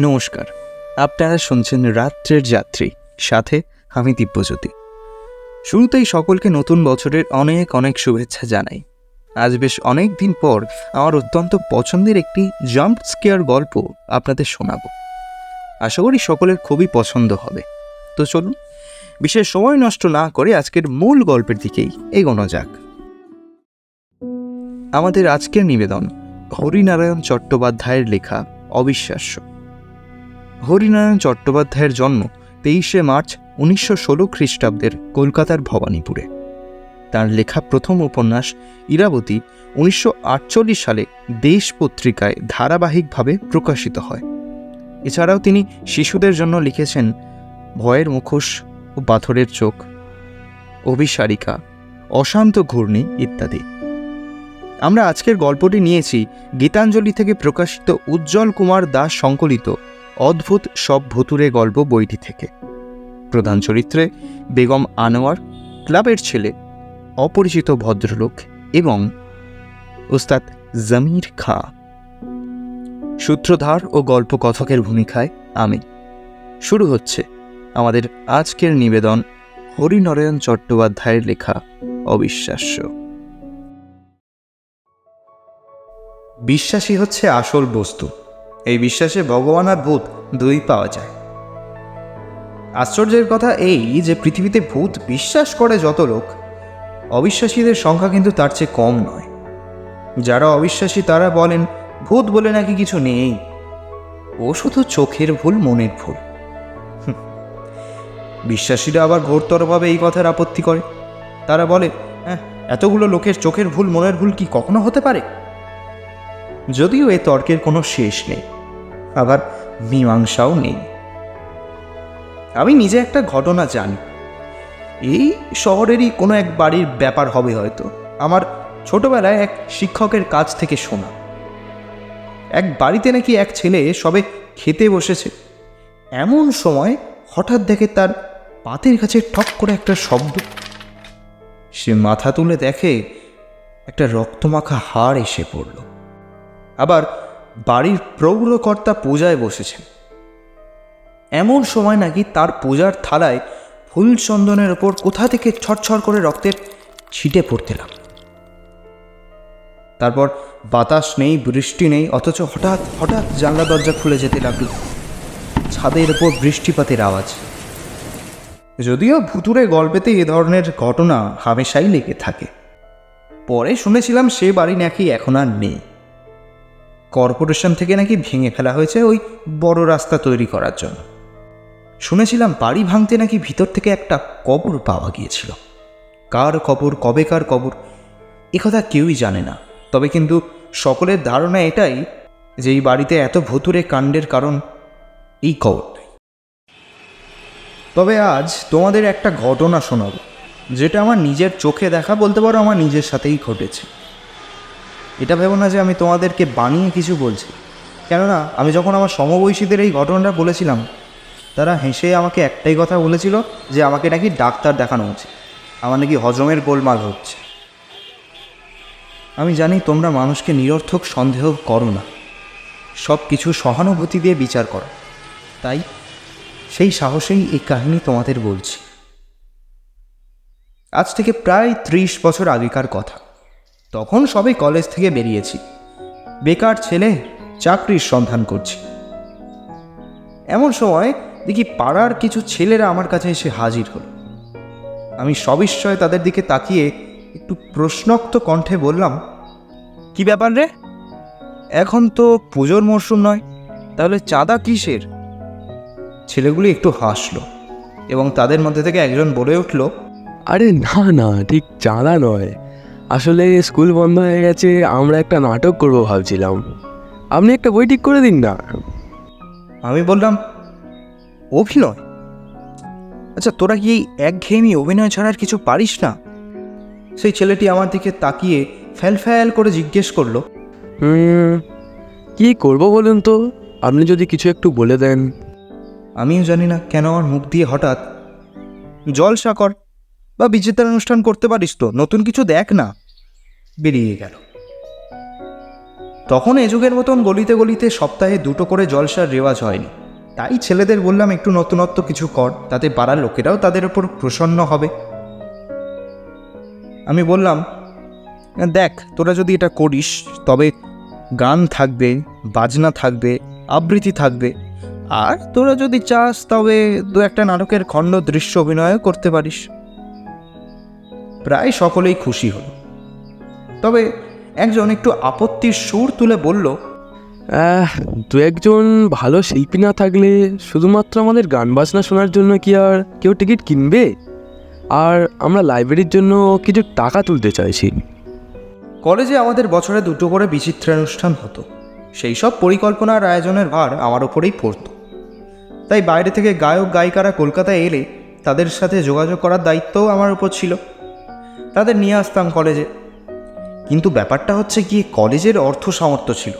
নমস্কার। আপনারা শুনছেন রাত্রের যাত্রী। সাথে আমি দিব্যজ্যোতি। শুরুতেই সকলকে নতুন বছরের অনেক অনেক শুভেচ্ছা জানাই। আজ বেশ অনেক দিন পর আমার অত্যন্ত পছন্দের একটি জাম্প স্কেয়ার গল্প আপনাদের শোনাব। আশা করি সকলের খুবই পছন্দ হবে। তো চলুন, বিশেষ সময় নষ্ট না করে আজকের মূল গল্পের দিকেই এগোনো যাক। আমাদের আজকের নিবেদন হরিনারায়ণ চট্টোপাধ্যায়ের লেখা অবিশ্বাস্য। হরিনারায়ণ চট্টোপাধ্যায়ের জন্ম তেইশে মার্চ উনিশশো ষোলো খ্রিস্টাব্দের কলকাতার ভবানীপুরে। তার লেখা প্রথম উপন্যাস ইরাবতী উনিশশো আটচল্লিশ সালে দেশ পত্রিকায় ধারাবাহিকভাবে প্রকাশিত হয়। এছাড়াও তিনি শিশুদের জন্য লিখেছেন ভয়ের মুখোশ ও পাথরের চোখ, অভিসারিকা, অশান্ত ঘূর্ণি ইত্যাদি। আমরা আজকের গল্পটি নিয়েছি গীতাঞ্জলি থেকে প্রকাশিত উজ্জ্বল কুমার দাস সংকলিত অদ্ভুত সব ভুতুরে গল্প বইটি থেকে। প্রধান চরিত্রে বেগম আনোয়ার, ক্লাবের ছেলে, অপরিচিত ভদ্রলোক এবং উস্তাদ জমির খাঁ। সূত্রধার ও গল্পকথকের ভূমিকায় আমি। শুরু হচ্ছে আমাদের আজকের নিবেদন হরিনারায়ণ চট্টোপাধ্যায়ের লেখা অবিশ্বাস্য। বিশ্বাসী হচ্ছে আসল বস্তু। এই বিশ্বাসে ভগবান আর ভূত দুই পাওয়া যায়। আশ্চর্যের কথা এই যে পৃথিবীতে ভূত বিশ্বাস করে যত লোক, অবিশ্বাসীদের সংখ্যা কিন্তু তার চেয়ে কম নয়। যারা অবিশ্বাসী তারা বলেন, ভূত বলে নাকি কিছু নেই? ও শুধু চোখের ভুল, মনের ভুল। বিশ্বাসীরা আবার ঘোরতরভাবে এই কথার আপত্তি করে। তারা বলে হ্যাঁ এতগুলো লোকের চোখের ভুল, মনের ভুল কি কখনো হতে পারে? যদিও এ তর্কের কোনো শেষ নেই, আবার মীমাংসাও নেই। আমি নিজে একটা ঘটনা জানি। এই শহরেরই কোনো এক বাড়ির ব্যাপার হবে হয়তো, আমার ছোটবেলায় এক শিক্ষকের কাছ থেকে শোনা। এক বাড়িতে নাকি এক ছেলে সবে খেতে বসেছে। এমন সময় হঠাৎ দেখে তার পাতের কাছে ঠক করে একটা শব্দ। সে মাথা তুলে দেখে একটা রক্তমাখা হাড় এসে পড়ল। আবার বাড়ির প্রৌঢ়কর্তা পূজায় বসেছেন। এমন সময় নাকি তার পূজার থালায় ফুল চন্দনের ওপর কোথা থেকে ছটছট করে রক্তের ছিটে পড়তে লাগল। তারপর বাতাস নেই, বৃষ্টি নেই, অথচ হঠাৎ হঠাৎ জানলা দরজা খুলে যেতে লাগল। ছাদের ওপর বৃষ্টিপাতের আওয়াজ। যদিও ভুতুরে গল্পেতে এ ধরনের ঘটনা হামেশাই লেগে থাকে। পরে শুনেছিলাম সে বাড়ি নাকি এখন আর নেই। কর্পোরেশন থেকে নাকি ভেঙে ফেলা হয়েছে ওই বড় রাস্তা তৈরি করার জন্য। শুনেছিলাম বাড়ি ভাঙতে নাকি ভিতর থেকে একটা কবর পাওয়া গিয়েছিল। কার কবর কবেকার কবর একথা কেউই জানে না। তবে কিন্তু সকলের ধারণা এটাই যে এই বাড়িতে এত ভুতুরে কাণ্ডের কারণ এই কবরটাই তবে আজ তোমাদের একটা ঘটনা শোনাব, যেটা আমার নিজের চোখে দেখা বলতে পারো আমার নিজের সাথেই ঘটেছে। এটা ভেবো না যে আমি তোমাদেরকে বানিয়ে কিছু বলছি। কেননা, আমি যখন আমার সমবয়সীদের এই ঘটনাটা বলেছিলাম, তারা হেসে আমাকে একটাই কথা বলেছিল যে আমাকে নাকি ডাক্তার দেখানো উচিত। আমার নাকি হজমের গোলমাল হচ্ছে। আমি জানি তোমরা মানুষকে নিরর্থক সন্দেহ করো না। সব কিছু সহানুভূতি দিয়ে বিচার করো। তাই সেই সাহসেই এই কাহিনী তোমাদের বলছি। আজ থেকে প্রায় ত্রিশ বছর আগেকার কথা। তখন সবে কলেজ থেকে বেরিয়েছি। বেকার ছেলে, চাকরির সন্ধান করছি। এমন সময় দেখি পাড়ার কিছু ছেলেরা আমার কাছে এসে হাজির হলো। আমি সবিস্ময়ে তাদের দিকে তাকিয়ে একটু প্রশ্নোক্ত কণ্ঠে বললাম, কি ব্যাপার রে? এখন তো পুজোর মরশুম নয়, তাহলে চাঁদা কিসের? ছেলেগুলি একটু হাসলো এবং তাদের মধ্যে থেকে একজন বলে উঠল, আরে না না, ঠিক চাঁদা নয়। আসলে স্কুল বন্ধ হয়ে গেছে আমরা একটা নাটক করব ভাবছিলাম। আপনি একটা বই ঠিক করে দিন না। আমি বললাম অভিনয়? আচ্ছা তোরা কি এই একঘেয়েমি অভিনয় ছাড়ার কিছু পারিস না? সেই ছেলেটি আমার দিকে তাকিয়ে ফ্যাল ফ্যাল করে জিজ্ঞেস করল। কি করব বলুন তো? আপনি যদি কিছু একটু বলে দেন। আমিও জানি না কেন আমার মুখ দিয়ে হঠাৎ জল কর বা বিচিত্র অনুষ্ঠান করতে পারিস তো নতুন কিছু দেখ না। বেরিয়ে গেল। তখন এ যুগের মতন গলিতে গলিতে সপ্তাহে দুটো করে জলসার রেওয়াজ হয়নি। তাই ছেলেদের বললাম, একটু নতুনত্ব কিছু কর, তাতে পাড়ার লোকেরাও তাদের ওপর প্রসন্ন হবে। আমি বললাম, দেখ, তোরা যদি এটা করিস, তবে গান থাকবে, বাজনা থাকবে, আবৃত্তি থাকবে। আর তোরা যদি চাস, তবে দু একটা নাটকের খণ্ড দৃশ্য অভিনয় করতে পারিস। প্রায় সকলেই খুশি হলো। তবে একজন একটু আপত্তির সুর তুলে বলল দু একজন ভালো শিল্পী না থাকলে শুধুমাত্র আমাদের গান বাজনা শোনার জন্য কি আর কেউ টিকিট কিনবে? আর আমরা লাইব্রেরির জন্য কিছু টাকা তুলতে চাইছি। কলেজে আমাদের বছরে দুটো করে বিচিত্রানুষ্ঠান হতো। সেই সব পরিকল্পনার আয়োজনের ভার আমার ওপরেই পড়তো। তাই বাইরে থেকে গায়ক গায়িকারা কলকাতায় এলে তাদের সাথে যোগাযোগ করার দায়িত্বও আমার উপর ছিল। তাদের নিয়ে আসতাম কলেজে। কিন্তু ব্যাপারটা হচ্ছে কি কলেজের অর্থ সামর্থ্য ছিল।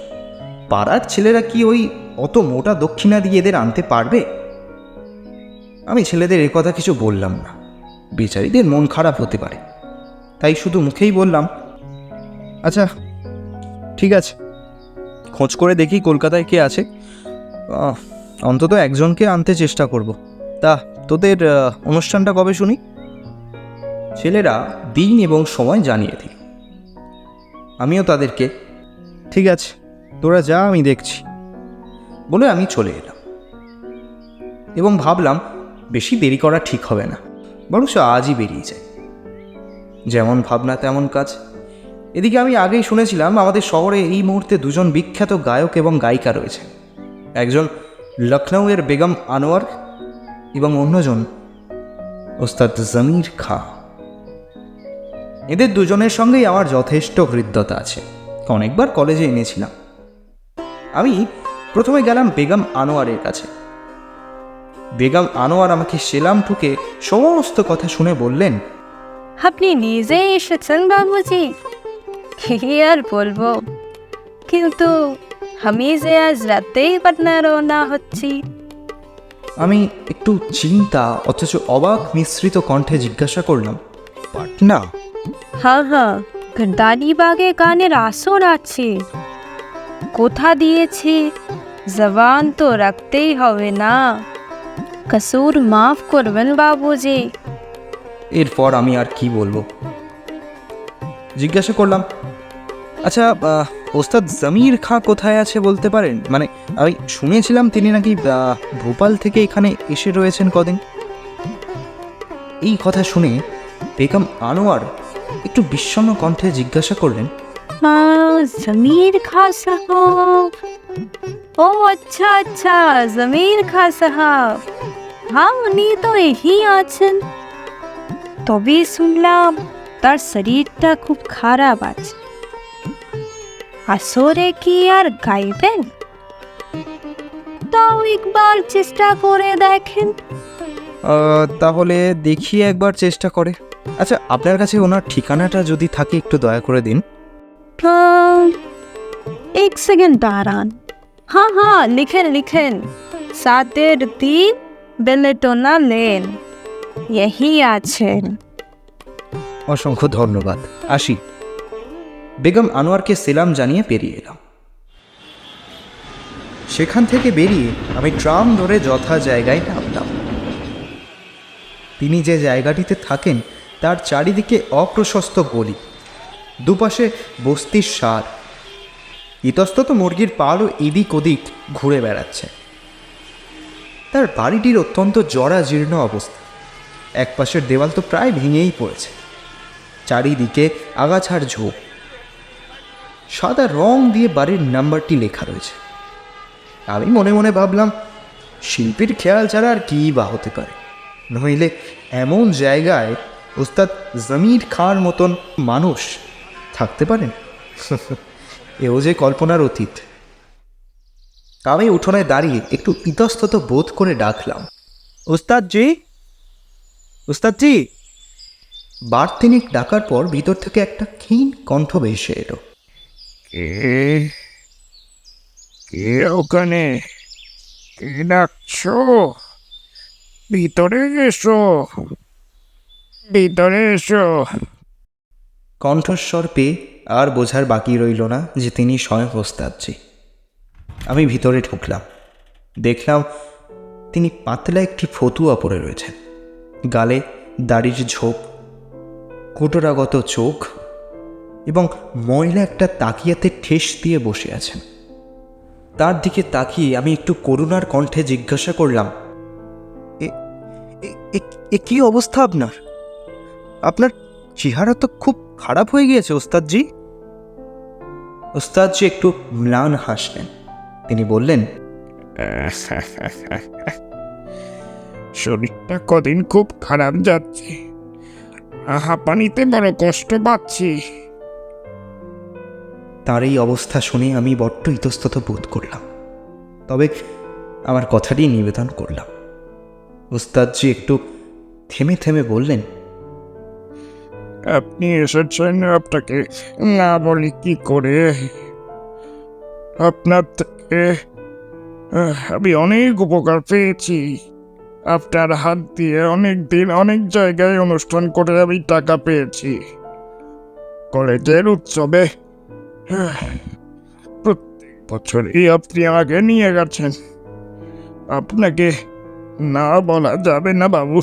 পাড়ার ছেলেরা কি ওই অত মোটা দক্ষিণা দিয়ে এদের আনতে পারবে? আমি ছেলেদের কথা কিছু বললাম না। বেচারিদের মন খারাপ হতে পারে। তাই শুধু মুখেই বললাম আচ্ছা ঠিক আছে। খোঁজ করে দেখি কলকাতায় কে আছে। অন্তত একজনকে আনতে চেষ্টা করব। তা, তোদের অনুষ্ঠানটা কবে শুনি? ছেলেরা দিন এবং সময় জানিয়ে দিল। আমিও তাদেরকে, ঠিক আছে, তোরা যা, আমি দেখছি। বলে আমি চলে এলাম। এবং ভাবলাম, বেশি দেরি করা ঠিক হবে না বরং আজই বেরিয়ে যায় যেমন ভাবনা, তেমন কাজ। এদিকে আমি আগেই শুনেছিলাম, আমাদের শহরে এই মুহূর্তে দুজন বিখ্যাত গায়ক এবং গায়িকা রয়েছে একজন লখনৌয়ের বেগম আনোয়ার এবং অন্যজন ওস্তাদ জমির খা। এদের দুজনের সঙ্গেই আমার যথেষ্ট হৃদ্যতা আছে। অনেকবার কলেজে এনেছিলাম। আমি প্রথমে গেলাম বেগম আনোয়ারের কাছে। বেগম আনোয়ার আমাকে সেলাম ঠুকে সমস্ত কথা শুনে বললেন আপনি নিজেই এসেছেন বাবুজি। কি আর বলব? কিন্তু আমি যে আজ রাতেই পাটনা রওনা হচ্ছি। আমি একটু চিন্তা অথচ অবাক মিশ্রিত কণ্ঠে জিজ্ঞাসা করলাম পাটনা? হ্যাঁ হ্যাঁ। গন্ডানিবাগে গানের আসর আছে কোথা দিয়েছে? জবান তো রাখতেই হবে না। কসুর মাফ করবেন বাবুজি। এরপর আমি আর কি বলব? জিজ্ঞাসা করলাম আচ্ছা ওস্তাদ জমির খাঁ কোথায় আছে বলতে পারেন? মানে আমি শুনেছিলাম তিনি নাকি ভোপাল থেকে এখানে এসে রয়েছেন কদিন। এই কথা শুনে বেগম আনোয়ার একটু বিষণ্ণ কণ্ঠে জিজ্ঞাসা করলেন জমির খা সাহব ও আচ্ছা আচ্ছা জমির খা সাহাব হ্যাঁ উনি তো এহি আছেন। তবে শুনলাম তার শরীরটা খুব খারাপ আছে। আসরে কি আর গাইবেন? তাও একবার চেষ্টা করে দেখেন। তাহলে দেখি একবার চেষ্টা করে। আচ্ছা আপনার কাছে ওনার ঠিকানাটা যদি থাকে একটু দয়া করে দিন। এক সেকেন্ড দাঁড়ান। হ্যাঁ হ্যাঁ লিখেন লিখেন। সাতের তিন বেলেটোনা লেন ইহি আছেন। অসংখ্য ধন্যবাদ। আসি। বেগম আনোয়ারকে সেলাম জানিয়ে পেরিয়ে এলাম। সেখান থেকে বেরিয়ে আমি ট্রাম ধরে যথা জায়গায় নামলাম। তিনি যে জায়গাটিতে থাকেন তার চারিদিকে অপ্রশস্ত গলি, দুপাশে বস্তির সার। ইতস্তত মুরগির পালও এদিক ওদিক ঘুরে বেড়াচ্ছে। তার বাড়িটির অত্যন্ত জরাজীর্ণ অবস্থা। একপাশের দেওয়াল তো প্রায় ভেঙেই পড়েছে। চারিদিকে আগাছার ঝোপ। সাদা রং দিয়ে বাড়ির নাম্বারটি লেখা রয়েছে। আমি মনে মনে ভাবলাম, শিল্পীর খেয়াল ছাড়া আর কী বা হতে পারে? নইলে এমন জায়গায় ওস্তাদ জমির খাঁর মতন মানুষ থাকতে পারেন? এও যে কল্পনার অতীত। আমি উঠোনে দাঁড়িয়ে একটু ইতস্তত বোধ করে ডাকলাম। ওস্তাদ জি? ওস্তাদ জি? বার তিনেক ডাকার পর ভিতর থেকে একটা ক্ষীণ কণ্ঠ ভেসে এলো। কে? ওখানে? ভিতরে এসো। কণ্ঠস্বর পেয়ে আর বোঝার বাকি রইল না যে তিনি স্বয়ং ওস্তাদজি। আমি ভিতরে ঢুকলাম। দেখলাম তিনি পাতলা একটি ফতুয়া পরে রয়েছেন। গালে দাড়ির ঝোপ, কোটরাগত চোখ এবং ময়লা একটা তাকিয়াতে ঠেস দিয়ে বসে আছেন। তার দিকে তাকিয়ে আমি একটু করুণার কণ্ঠে জিজ্ঞাসা করলাম, "এ- এ- এ- এ কি অবস্থা আপনার? আপনার চেহারা তো খুব খারাপ হয়ে গিয়েছে ওস্তাদজি। ওস্তাদজি একটু ম্লান হাসলেন। তিনি বললেন শরীরটা কদিন খুব খারাপ যাচ্ছে। আহা পানিতে বড় কষ্ট পাচ্ছি। তার এই অবস্থা শুনে আমি বড্ড ইতস্তত বোধ করলাম। তবে আমার কথাটি নিবেদন করলাম। ওস্তাদজি একটু থেমে থেমে বললেন আপনি এসেছেন, আপনাকে না বলি কি করে? আপনার থেকে আমি অনেক উপকার পেয়েছি। আপনার হাত দিয়ে অনেক দিন, অনেক জায়গায় অনুষ্ঠান করে আমি টাকা পেয়েছি। কলেজের উৎসবে প্রত্যেক বছরই আপনি আমাকে নিয়ে গেছেন। আপনাকে না বলা যাবে না বাবু।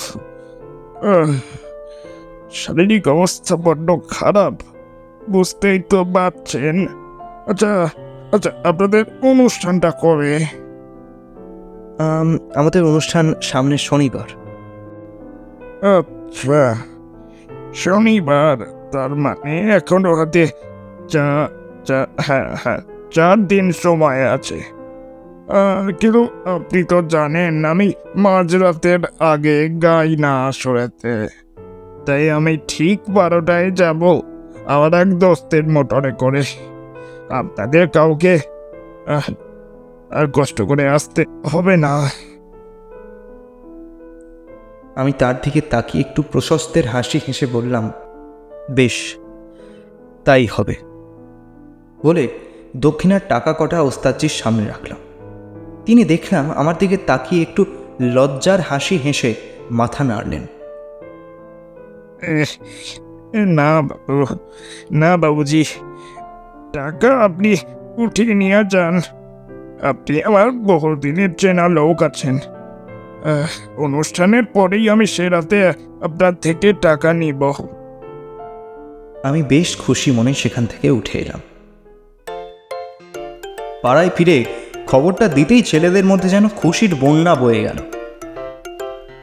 শারীরিক অবস্থা বড্ড খারাপ। বুঝতেই তো পারছেন। আচ্ছা আচ্ছা আপনাদের অনুষ্ঠানটা কবে? আমাদের অনুষ্ঠান সামনের শনিবার। আচ্ছা শনিবার তার মানে এখনও হাতে চা চা হ্যাঁ হ্যাঁ চার দিন সময় আছে। কিন্তু আপনি তো জানেন আমি মাঝরাতের আগে গাই না আসরেতে। তাই আমি ঠিক বারোটায় যাব। আমার এক দোস্তের মোটরে করে। আপনাদের কাউকে আর কষ্ট করে আসতে হবে না। আমি তার দিকে তাকিয়ে একটু প্রশস্তের হাসি হেসে বললাম, বেশ, তাই হবে। বলে দক্ষিণার টাকা কটা ওস্তাদজির সামনে রাখলাম। তিনি দেখলাম আমার দিকে তাকিয়ে একটু লজ্জার হাসি হেসে মাথা নাড়লেন। না বাবু, না বাবুজি, টাকা আপনি উঠিয়ে নিয়ে যান। আপনি আমার বহুদিনের চেনা লোক আছেন। অনুষ্ঠানের পরেই আমি সে রাতে আপনার থেকে টাকা নিব। আমি বেশ খুশি মনে সেখান থেকে উঠে এলাম। পাড়ায় ফিরে খবরটা দিতেই ছেলেদের মধ্যে যেন খুশির বন্যা বয়ে গেল।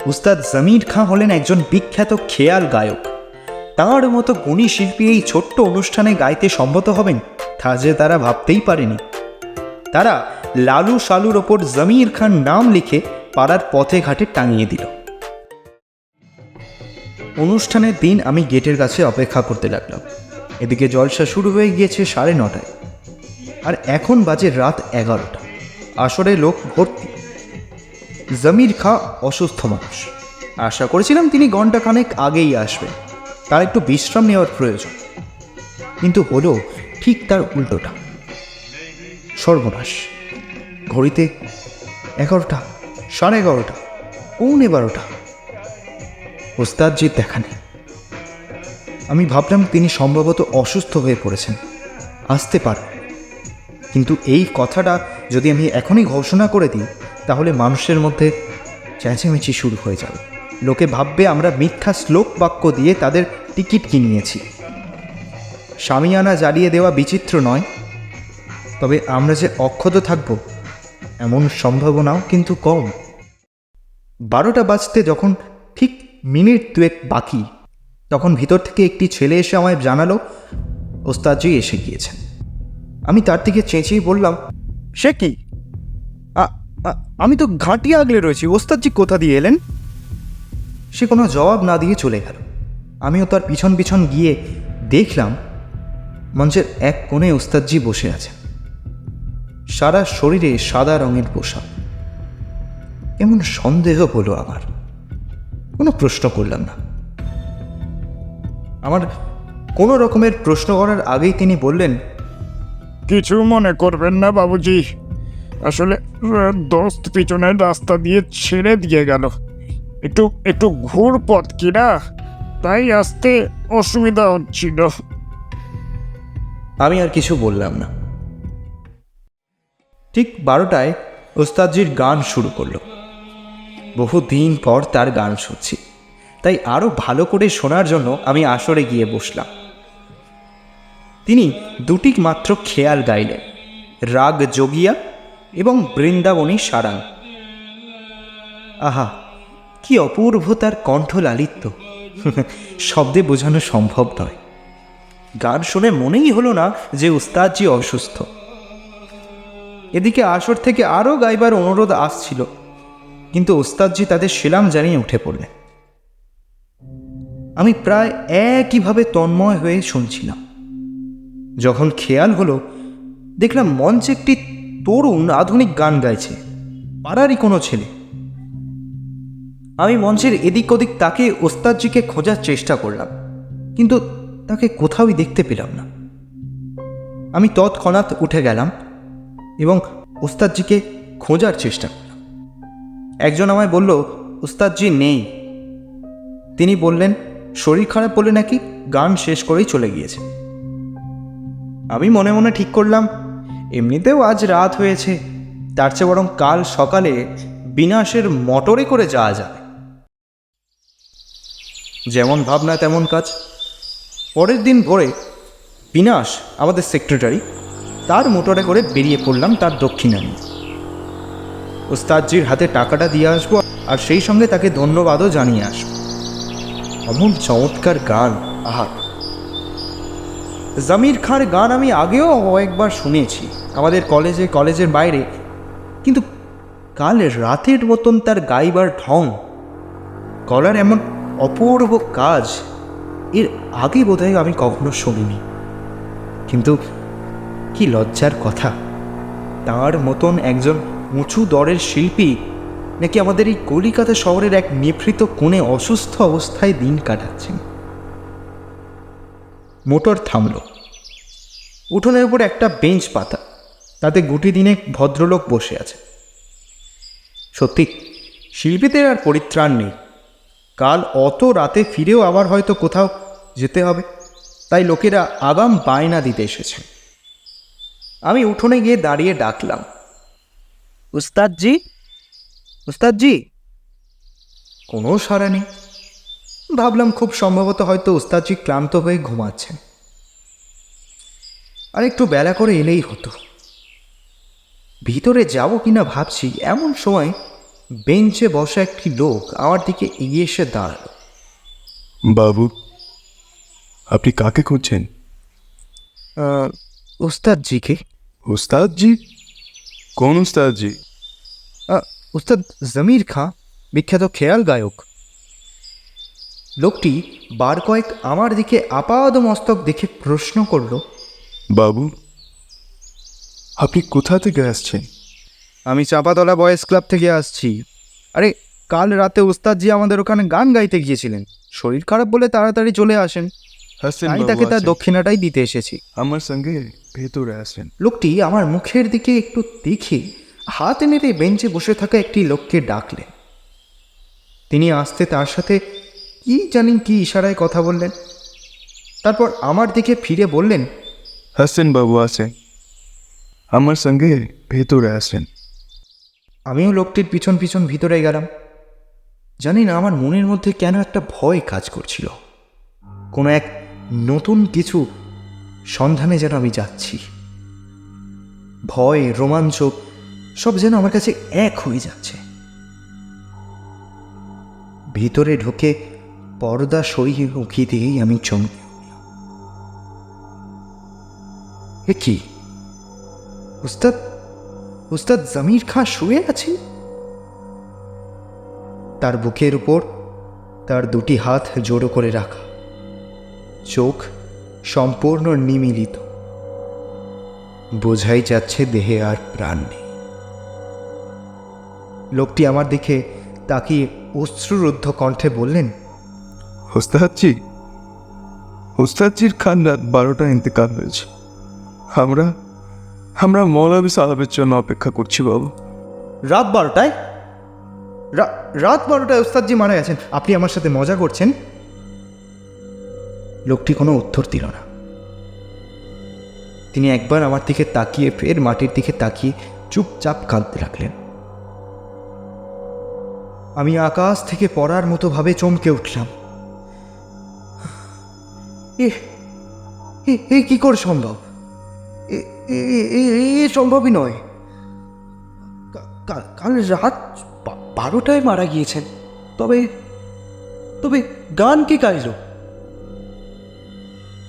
উস্তাদ জমির খাঁ হলেন একজন বিখ্যাত খেয়াল গায়ক। তাঁর মতো গুণী শিল্পী এই ছোট্ট অনুষ্ঠানে গাইতে সম্মত হবেন তা যে তারা ভাবতেই পারেনি। তারা লালু শালুর ওপর জমির খান নাম লিখে পাড়ার পথে ঘাটে টাঙিয়ে দিল। অনুষ্ঠানের দিন আমি গেটের কাছে অপেক্ষা করতে লাগলাম। এদিকে জলসা শুরু হয়ে গিয়েছে সাড়ে নটায়। আর এখন বাজে রাত এগারোটা। আসরে লোক ভর্তি। জমির খা অসুস্থ মানুষ। আশা করেছিলাম তিনি ঘণ্টা খানেক আগেই আসবেন। তার একটু বিশ্রাম নেওয়ার প্রয়োজন। কিন্তু হলো ঠিক তার উল্টোটা। সর্বনাশ। ঘড়িতে এগারোটা, সাড়ে এগারোটা, পৌনে বারোটা। ওস্তাদজির দেখা নেই। আমি ভাবলাম তিনি সম্ভবত অসুস্থ হয়ে পড়েছেন। আসতে পারেন কিন্তু এই কথাটা যদি আমি এখনই ঘোষণা করে দিই তাহলে মানুষের মধ্যে চেঁচামেচি শুরু হয়ে যাবে। লোকে ভাববে, আমরা মিথ্যা শ্লোক বাক্য দিয়ে তাদের টিকিট কিনিয়েছি। সামিয়ানা জ্বালিয়ে দেওয়া বিচিত্র নয়। তবে আমরা যে অক্ষত থাকব, এমন সম্ভাবনাও কিন্তু কম। বারোটা বাজতে যখন ঠিক মিনিট দুয়েক বাকি, তখন ভিতর থেকে একটি ছেলে এসে আমায় জানালো, ওস্তাদজি এসে গিয়েছেন। আমি তার দিকে চেঁচিয়ে বললাম, সে কি? আমি তো ঘাঁটি আগলে রয়েছি। ওস্তাদজি কোথা দিয়ে এলেন? সে কোনো জবাব না দিয়ে চলে গেল। আমিও তার পিছন পিছন গিয়ে দেখলাম মঞ্চের এক কোণে ওস্তাদজি বসে আছেন। সারা শরীরে সাদা রঙের পোশাক। এমন সন্দেহ হলো আমার। কোনো প্রশ্ন করলাম না। আমার কোনো রকমের প্রশ্ন করার আগেই তিনি বললেন কিছু মনে করবেন না বাবুজি। আসলে দোস্ত পিছনের রাস্তা দিয়ে ছেড়ে দিয়ে গেল। একটু একটু ঘুর পথ কিনা তাই আসতে অসুবিধা হচ্ছিল। আমি আর কিছু বললাম না। ঠিক বারোটায় ওস্তাদজির গান শুরু করল। বহুদিন পর তার গান শুনছি। তাই আরও ভালো করে শোনার জন্য আমি আসরে গিয়ে বসলাম। তিনি দুটি মাত্র খেয়াল গাইলেন। রাগ যোগিয়া এবং বৃন্দাবনী সারাং। আহা, কি অপূর্ব তার কণ্ঠ লালিত্য শব্দে বোঝানো সম্ভব নয়। গান শুনে মনেই হলো না যে উস্তাদজি অসুস্থ। এদিকে আসর থেকে আরও গাইবার অনুরোধ আসছিল, কিন্তু ওস্তাদজি তাদের সেলাম জানিয়ে উঠে পড়লেন। আমি প্রায় একইভাবে তন্ময় হয়ে শুনছিলাম। যখন খেয়াল হলো, দেখলাম মঞ্চে একটি তরুণ আধুনিক গান গাইছে। পাড়ারই কোনো ছেলে। আমি মঞ্চের এদিক ওদিক তাকে ওস্তাদজিকে খোঁজার চেষ্টা করলাম, কিন্তু তাকে কোথাওই দেখতে পেলাম না। আমি তৎক্ষণাৎ উঠে গেলাম এবং ওস্তাদজিকে খোঁজার চেষ্টা করলাম। একজন আমায় বলল, ওস্তাদজি নেই। তিনি বললেন, শরীর খারাপ বলে নাকি গান শেষ করেই চলে গিয়েছে? আমি মনে মনে ঠিক করলাম এমনিতেও আজ রাত হয়েছে। তার চেয়ে বরং কাল সকালে বিনাশের মোটরে করে যাওয়া যাবে। যেমন ভাবনা, তেমন কাজ। পরের দিন ভোরে বিনাশ, আমাদের সেক্রেটারি তার মোটরে করে বেরিয়ে পড়লাম তার দক্ষিণা। নিয়ে ওস্তাদজির হাতে টাকাটা দিয়ে আসব আর সেই সঙ্গে তাকে ধন্যবাদও জানিয়ে আসব। অমন চমৎকার গান। আহা! জামির খাঁর গান আমি আগেও কয়েকবার শুনেছি, আমাদের কলেজে, কলেজের বাইরে। কিন্তু কাল রাতের মতন তার গাইবার ঢং, গলার এমন অপূর্ব কাজ, এর আগে বোধহয় আমি কখনো শুনিনি। কিন্তু কি লজ্জার কথা, তার মতন একজন উঁচু দরের শিল্পী নাকি আমাদের এই কলিকাতা শহরের এক নিভৃত কোণে অসুস্থ অবস্থায় দিন কাটাচ্ছেন। মোটর থামল। উঠোনের উপর একটা বেঞ্চ পাতা। তাতে গুটি দিনে ভদ্রলোক বসে আছে। সত্যি, শিল্পীদের আর পরিত্রাণ নেই। কাল অত রাতে ফিরেও আবার হয়তো কোথাও যেতে হবে। তাই লোকেরা আগাম বায়না দিতে এসেছে। আমি উঠোনে গিয়ে দাঁড়িয়ে ডাকলাম। উস্তাদজি? উস্তাদজি? কোনো সাড়া নেই। ভাবলাম খুব সম্ভবত হয়তো উস্তাদজি ক্লান্ত হয়ে ঘুমাচ্ছেন। আর একটু বেলা করে এলেই হতো। ভিতরে যাব কিনা ভাবছি এমন সময় বেঞ্চে বসা একটি লোক আমার দিকে এগিয়ে এসে দাঁড়াল। বাবু আপনি কাকে খুঁজছেন? আহ, উস্তাদজিকে। উস্তাদ কোন উস্তাদ জি আহ, উস্তাদ জমির খাঁ বিখ্যাত খেয়াল গায়ক। লোকটি বার কয়েক আমার দিকে আপাদ মস্তক দেখে প্রশ্ন করল বাবু আপনি কোথা থেকে আসছেন? আমি চাপাতলা বয়েজ ক্লাব থেকে আসছি। আরে কাল রাতে উস্তাদজি আমাদের ওখানে গান গাইতে গিয়েছিলেন। শরীর খারাপ বলে তাড়াতাড়ি চলে আসেন। আমি তাকে তার দক্ষিণাটাই দিতে এসেছি। আমার সঙ্গে ভেতরে আসেন। লোকটি আমার মুখের দিকে একটু দেখে হাত নেড়ে বেঞ্চে বসে থাকা একটি লোককে ডাকলেন। তিনি আসতে তার সাথে কি জানেন কি ইশারায় কথা বললেন? তারপর আমার দিকে ফিরে বললেন হাসেন বাবু আছেন আমার সঙ্গে ভেতরে আসেন। আমিও লোকটির পিছন পিছন ভিতরে গেলাম। জানি না আমার মনের মধ্যে কেন একটা ভয় কাজ করছিল। কোনো এক নতুন কিছু সন্ধানে যেন আমি যাচ্ছি। ভয় রোমাঞ্চ সব যেন আমার কাছে এক হয়ে যাচ্ছে। ভিতরে ঢুকে পর্দা সরিয়ে উঁকি দিয়েই আমি চমকে। এ কি? উস্তাদ উস্তাদ জমির খাঁ শুয়ে আছেন তার বুকের উপর তার দুটি হাত জোড়ো করে রাখা। চোখ সম্পূর্ণ নিমিলিত। বোঝাই যাচ্ছে দেহে আর প্রাণ নেই। লোকটি আমার দিকে তাকিয়ে অশ্রুরুদ্ধ কণ্ঠে বললেন উস্তাদ জি উস্তাদ জির খান রাত বারোটা ইন্তেকাল হয়েছে। আমরা আমরা মৌলাবি সাহেবের জন্য অপেক্ষা করছি বাবু। রাত বারোটায়? রাত বারোটায় ওস্তাদজি মারা গেছেন। আপনি আমার সাথে মজা করছেন? লোকটি কোনো উত্তর দিল না। তিনি একবার আমার দিকে তাকিয়ে ফের মাটির দিকে তাকিয়ে চুপচাপ কাঁদতে লাগলেন। আমি আকাশ থেকে পড়ার মতো ভাবে চমকে উঠলাম। এ কি করে সম্ভব? এ- সম্ভবই নয়। কাল রাত বারোটায় মারা গিয়েছেন। তবে তবে গান কে গাইল?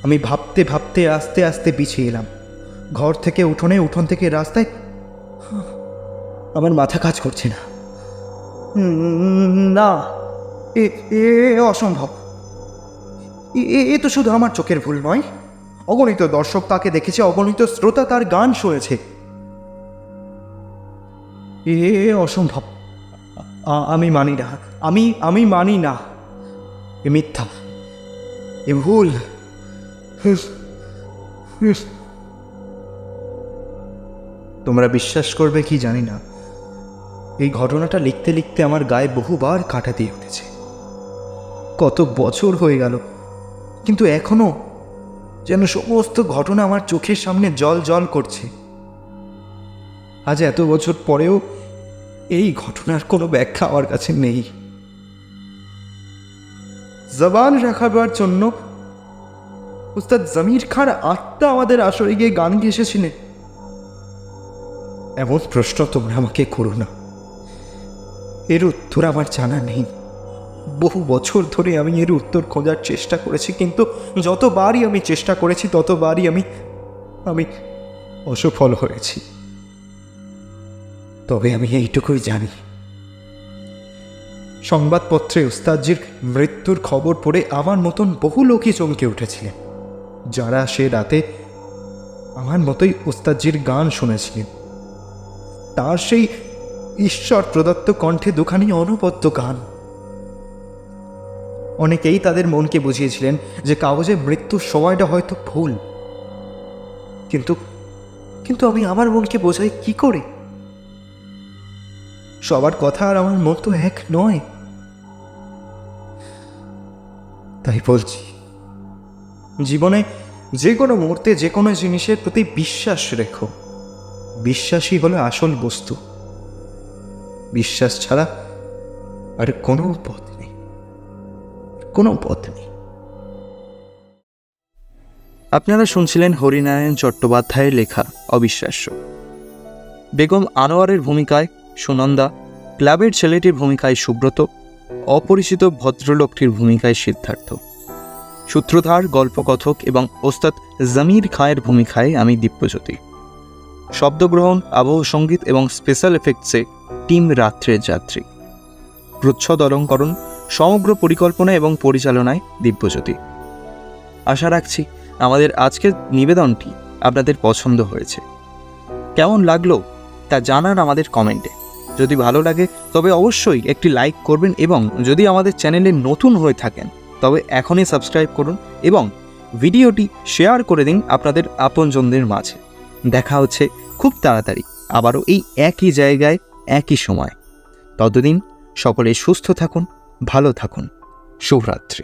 আমি ভাবতে ভাবতে আস্তে আস্তে পিছিয়ে এলাম। ঘর থেকে উঠোনে উঠোন থেকে রাস্তায় আমার মাথা কাজ করছে না। না এ অসম্ভব। এ- তো শুধু আমার চোখের ভুল নয়। অগণিত দর্শক তাকে দেখেছে, অগণিত শ্রোতা তার গান শুনেছে। এ অসম্ভব। আমি মানি না। আমি আমি মানি না। এ মিথ্যা। এ ভুল। তোমরা বিশ্বাস করবে কি জানি না। এই ঘটনাটা লিখতে লিখতে আমার গায়ে বহুবার কাটা দিয়ে উঠেছে। কত বছর হয়ে গেল। কিন্তু এখনও যেন সমস্ত ঘটনা আমার চোখের সামনে জল জল করছে। আজ এত বছর পরেও এই ঘটনার কোনো ব্যাখ্যা আমার কাছে নেই। জবান রাখাবার জন্য উস্তাদ জমির খান আত্মা আমাদের আসরে গিয়ে গান গেয়ে এমন প্রশ্ন তোমরা আমাকে করো না। এর উত্তর আমার জানা নেই। বহু বছর ধরে আমি এর উত্তর খোঁজার চেষ্টা করেছি, কিন্তু যতবারই আমি চেষ্টা করেছি, ততবারই আমি আমি অসফল হয়েছি। তবে আমি এইটুকুই জানি। সংবাদপত্রে উস্তাদজির মৃত্যুর খবর পড়ে আমার মতন বহু লোকই চমকে উঠেছিলেন, যারা সে রাতে আমার মতোই উস্তাদজির গান শুনেছিলেন। তার সেই ঈশ্বর প্রদত্ত কণ্ঠে দুখানি অনবদ্য গান অনেকেই তাদের মনকে বুঝিয়েছিলেন যে কাগজে মৃত্যুর সময়টা হয়তো ভুল। কিন্তু কিন্তু আমি আমার মনকে বোঝাই কি করে? সবার কথা আর আমার মন তো এক নয়। তাই বলছি, জীবনে যে কোনো মুহূর্তে যে কোনো জিনিসের প্রতি বিশ্বাস রেখো। বিশ্বাসই হলো আসল বস্তু। বিশ্বাস ছাড়া আর কোনো পথ কোনো পথ নেই। আপনারা শুনছিলেন হরিনারায়ণ চট্টোপাধ্যায়ের লেখা অবিশ্বাস্য। বেগম আনোয়ারের ভূমিকায় সুনন্দা, ক্লাবের ছেলেটির ভূমিকায় সুব্রত, অপরিচিত ভদ্রলোকটির ভূমিকায় সিদ্ধার্থ। সূত্রধার, গল্পকথক এবং ওস্তাদ জামির খায়ের ভূমিকায় আমি দীপ্যজ্যোতি। শব্দগ্রহণ, আবহ সংগীত এবং স্পেশাল এফেক্টসে টিম রাত্রের যাত্রী। প্রচ্ছদ অলঙ্করণ সমগ্র পরিকল্পনা এবং পরিচালনায় দিব্যজ্যোতি। আশা রাখছি আমাদের আজকের নিবেদনটি আপনাদের পছন্দ হয়েছে। কেমন লাগল তা জানান আমাদের কমেন্টে। যদি ভালো লাগে, তবে অবশ্যই একটি লাইক করবেন এবং যদি আমাদের চ্যানেলে নতুন হয়ে থাকেন, তবে এখনই সাবস্ক্রাইব করুন এবং ভিডিওটি শেয়ার করে দিন আপনাদের আপনজনদের মাঝে। দেখা হচ্ছে খুব তাড়াতাড়ি আবারও এই একই জায়গায়, একই সময়। ততদিন সকলে সুস্থ থাকুন ভালো থাকুন। শুভরাত্রি।